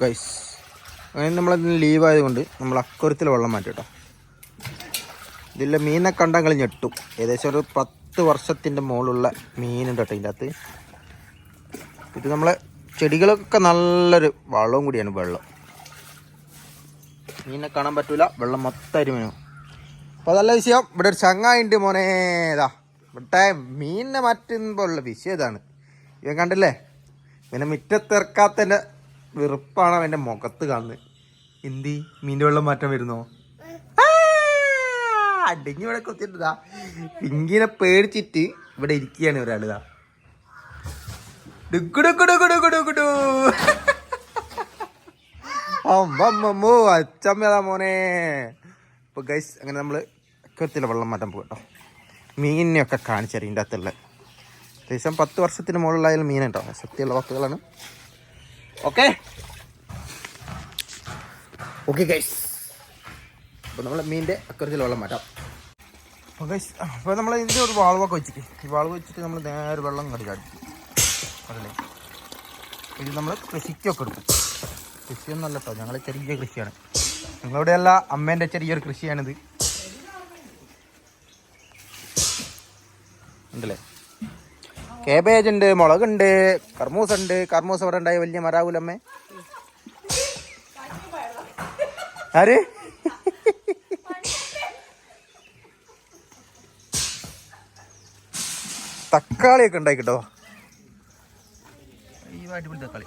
Guys അങ്ങനെ നമ്മളതിന് leave ആയതുകൊണ്ട് നമ്മൾ അക്കുറത്തിൽ വെള്ളം മാറ്റി കേട്ടോ ഇതിലെ മീനെ കണ്ടങ്ങൾ ഞെട്ടും. ഏകദേശം ഒരു പത്ത് വർഷത്തിന്റെ മുകളിലുള്ള മീനുണ്ട് കേട്ടോ ഇതിന്റെ അകത്ത് ഇത് നമ്മളെ ചെടികളൊക്കെ നല്ലൊരു വളവും കൂടിയാണ് വെള്ളം. മീനെ കാണാൻ പറ്റൂല വെള്ളം മൊത്തം അരിമീനും അപ്പോൾ അതല്ല വിഷയം. ഇവിടെ ഒരു ചങ്ങായിണ്ട് മോനെ. ഇതാ ഇവിടെ മീനിനെ മാറ്റുമ്പോൾ ഉള്ള വിഷയം ഇതാണ്. ഇവൻ കണ്ടില്ലേ? പിന്നെ മുറ്റത്തിറക്കാത്തതിന്റെ വെറുപ്പാണ് അവന്റെ മുഖത്ത് കാണുന്നത്. എന്തി? മീന്റെ വെള്ളം മാറ്റം വരുന്നോ? അടിഞ്ഞു ഇവിടെ കൊത്തിട്ടാ പിങ്കിനെ പേടിച്ചിട്ട് ഇവിടെ ഇരിക്കുകയാണ് ഒരാളിതാ മോനെ. ഇപ്പൊ ഗൈസ് അങ്ങനെ നമ്മൾ കൃത്യത്തിലെ വെള്ളം മാറ്റാൻ പോകും കേട്ടോ മീനിനെയൊക്കെ കാണിച്ചറിയും ഇതിന്റെ അകത്തുള്ള. ഏകദേശം പത്ത് വർഷത്തിന് മുകളിലായാലും മീനുണ്ടോ സത്യമുള്ള വാക്കുകളാണ്. ഓക്കെ? ഓക്കെ ഗൈസ് അപ്പോൾ നമ്മൾ മീനിന്റെ അക്കറത്തിൽ വെള്ളം മാറ്റാം. അപ്പോൾ ഗൈസ് അപ്പോൾ നമ്മൾ ഇതിന്റെ ഒരു വാൾവൊക്കെ വെച്ചിട്ട് ഈ വാൾവ് വെച്ചിട്ട് നമ്മൾ നേരെ വെള്ളം കടി കാണിക്കും അതല്ലേ? ഇത് നമ്മൾ കൃഷിക്കൊക്കെ എടുക്കും. കൃഷിയൊന്നല്ല കേട്ടോ ഞങ്ങൾ ചെറിയ കൃഷിയാണ്. നിങ്ങളിവിടെയല്ല അമ്മേന്റെ ചെറിയൊരു കൃഷിയാണിത്. ഉണ്ടല്ലേ? കേബേജ് ഉണ്ട് മുളകുണ്ട് കർമൂസ ഉണ്ട് കർമൂസ ഇവിടെ ഉണ്ടായ വലിയ മരാവൂലമ്മേ ആര്? തക്കാളിയൊക്കെ ഉണ്ടായി കേട്ടോ? അടിപൊളി തക്കാളി.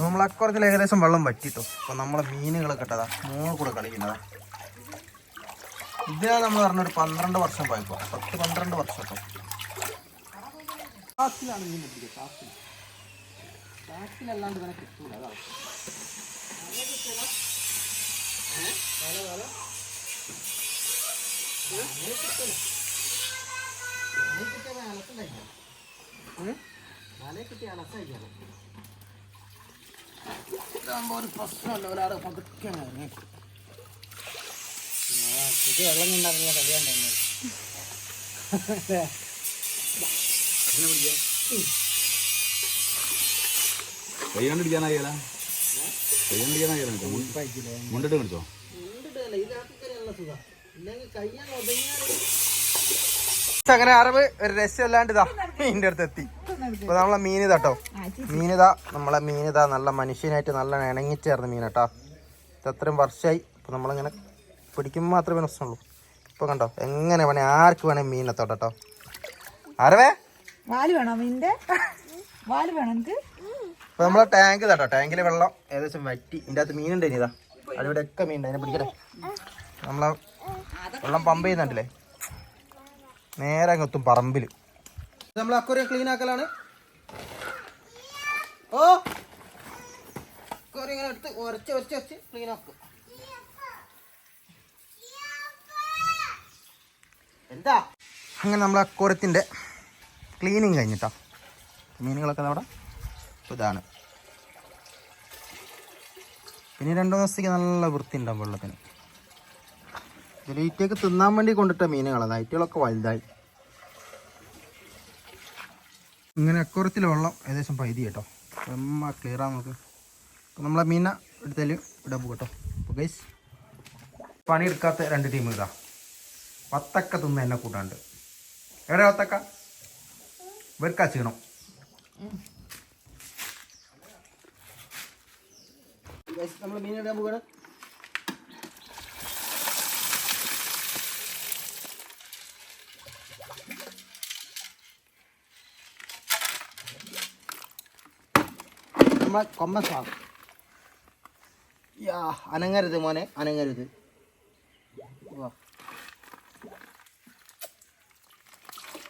നമ്മൾ അക്കുറത്തിൽ ഏകദേശം വെള്ളം വറ്റിട്ടോ. അപ്പൊ നമ്മളെ മീനുകളൊക്കെ ഇട്ടതാ. മോൾ കൂടെ കളിക്കുന്നതാ. ഇതിനാ നമ്മൾ പറഞ്ഞൊരു പന്ത്രണ്ട് വർഷം പോയപ്പോ. പത്ത് പന്ത്രണ്ട് വർഷം ഒരു പ്രശ്നമല്ല ഒരാളെ പതുക്കെ ഇത് വെള്ളം കൊണ്ടാകുന്ന കല്യാണം തന്നെ കൈകൊണ്ട് കൈകൊണ്ട് മുണ്ടിട്ട് അങ്ങനെ അറിവ് ഒരു രസമല്ലാണ്ട് ഇതാ മീനിന്റെ അടുത്ത് എത്തി. ഇപ്പൊ നമ്മളെ മീൻ ഇതാട്ടോ മീനിതാ നമ്മളെ മീനിതാ നല്ല മനുഷ്യനായിട്ട് നല്ല ഇണങ്ങിച്ചേർന്ന ഇത് അത്രയും വർഷമായി ഇപ്പൊ നമ്മളിങ്ങനെ പിടിക്കുമ്പോൾ മാത്രമേ പ്രശ്നമുള്ളൂ. ഇപ്പൊ കണ്ടോ? എങ്ങനെ വേണേ ആർക്ക് വേണേ മീനെ തൊട്ടോ ആരവേ? വാൽ വേണോ മീനിന്റെ? വാൽ വേണോ എനിക്ക് ഇപ്പൊ നമ്മളെ ടാങ്ക് തട്ടോ ടാങ്കിലെ വെള്ളം ഏകദേശം വറ്റി. ഇതിന്റെ അകത്ത് മീനുണ്ട് ഇനിതാ അതിവിടെ ഒക്കെ മീൻ അതിനെ പിടിക്കട്ടെ. നമ്മളെ വെള്ളം പമ്പ് ചെയ്യുന്നുണ്ടല്ലേ? നേരെ അങ്ങ് എത്തും പറമ്പിൽ. നമ്മൾ അക്വറിയം ക്ലീൻ ആക്കലാണ്. ഓ! അക്വറിയം ഇങ്ങനെ എടുത്ത് ഉരച്ച് ഉരച്ച് ഉരച്ച് ക്ലീൻ ആക്കും. എന്താ? അങ്ങനെ നമ്മൾ അക്വറത്തിന്റെ ക്ലീനിങ് കഴിഞ്ഞിട്ടാ. മീനുകളൊക്കെ അവിടെ ഇതാണ്. പിന്നെ രണ്ടു ദിവസത്തേക്ക് നല്ല വൃത്തി ഉണ്ടാവും വെള്ളത്തിന്. ഇതിലേക്ക് തിന്നാൻ വേണ്ടി കൊണ്ടിട്ട മീനുകളാണ് നൈറ്റുകളൊക്കെ വലുതായി. ഇങ്ങനെ അക്കുറത്തിൽ വെള്ളം ഏകദേശം പൈതി കേട്ടോ. എമ്മ ക്ലിയർ ആ നമുക്ക്. അപ്പോൾ നമ്മളെ മീന എടുത്താൽ ഇടാൻ പോകട്ടോ കേട്ടോ. അപ്പോൾ ഗൈസ് പണിയെടുക്കാത്ത രണ്ട് ടീം ഇതാ. വത്തക്ക തിന്ന് എന്നെ കൂട്ടാണ്ട്. എവിടെ വത്തക്ക? ഇവർക്കാ ചെയ്യണം നമ്മൾ നമ്മ കൊമ്മ സാ അനങ്ങരുത് മോനെ അനങ്ങരുത് വാ യാ അടുത്ത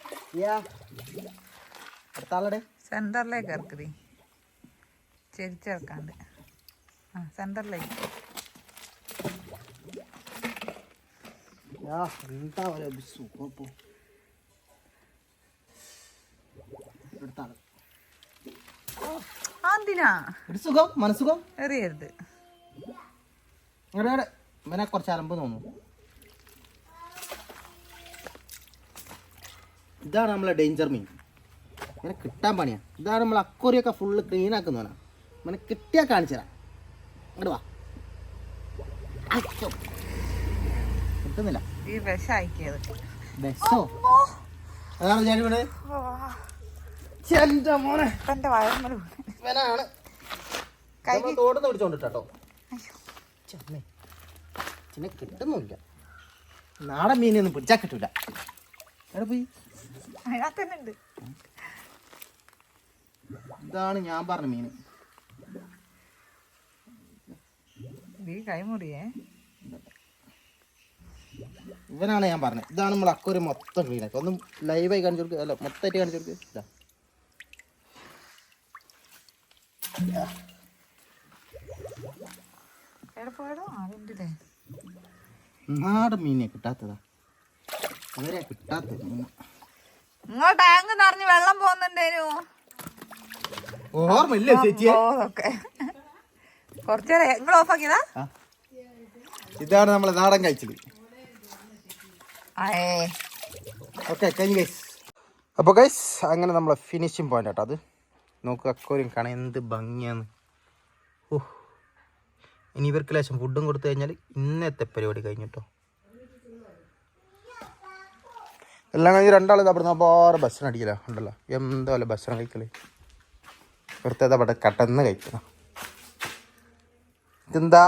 ആളുടെ സെന്ററിലേക്ക് ഇറക്കതി ചെരിച്ചിറക്കാണ്ട് ആ സെന്ററിലേക്ക് മനസ്സുഖം? എറിയരുത്. കുറച്ച് അലമ്പ് തോന്നുന്നു. ഇതാണ് നമ്മളെ ഡേഞ്ചർ മീൻ ഇങ്ങനെ കിട്ടാൻ പണിയാണ് ഇതാണ് നമ്മൾ അക്കോറിയൊക്കെ ഫുള്ള് ക്ലീൻ ആക്കുന്നവനാ ഇങ്ങനെ കിട്ടിയാൽ കാണിച്ചു തരാം. അങ്ങോട്ട് വാ. കിട്ടുന്നില്ല. ബെസ്സോ അതാണ് ഞാൻ ഇവിടെ എന്റെ മോനെ. എന്റെ നമ്മൾ തോടുന്ന് പിടിച്ചോണ്ടിട്ടോ ചെമ്മേ. ചിന്നെ കിട്ടുന്നില്ല നാടൻ മീനൊന്നും പിടിച്ചാൽ കിട്ടൂല. പോയി. ഇതാണ് ഞാൻ പറഞ്ഞ മീൻ. കൈമുറിയേ ഇവനാണ് ഞാൻ പറഞ്ഞത് ഇതാണ് നമ്മൾ അക്കൊരു മൊത്തം മീനൊക്കെ ഒന്ന് ലൈവായി കാണിച്ചു കൊടുക്കുക അല്ല മൊത്തമായിട്ട് കാണിച്ചു കൊടുക്കുക നാടൻ മീനെ കിട്ടാത്തതാ. നിങ്ങൾ ടാങ്ക് നിറഞ്ഞ് വെള്ളം പോകുന്നുണ്ടേനു ഓർമ്മയില്ലേ ചേച്ചിയെ? ഓക്കെ. കുറച്ചേരം നിങ്ങൾ ഓഫാക്കിയതാ ആ. ഇതാണ് നമ്മളെ നാടൻ കഴിച്ചത് അപ്പൊ ഓക്കെ കഴിഞ്ഞു ഗൈസ് അപ്പോൾ ഗൈസ് അങ്ങനെ നമ്മളെ ഫിനിഷിങ് പോയിന്റ് കേട്ടോ അത്. നോക്കുക അക്കോരും കാണാൻ എന്ത് ഭംഗിയാണ്. ഓ ഇനി ഇവർക്ക് ലേശം ഫുഡും കൊടുത്തു കഴിഞ്ഞാൽ ഇന്നത്തെ പരിപാടി കഴിഞ്ഞിട്ടോ എല്ലാം കഴിഞ്ഞ് രണ്ടാൾ അവിടെ അപാറ് ഭക്ഷണം അടിക്കില്ല ഉണ്ടല്ലോ. എന്താ പോലെ ഭക്ഷണം കഴിക്കൽ. വെറുതെ അവിടെ കട്ടന്ന് കഴിക്കണം ഇതെന്താ?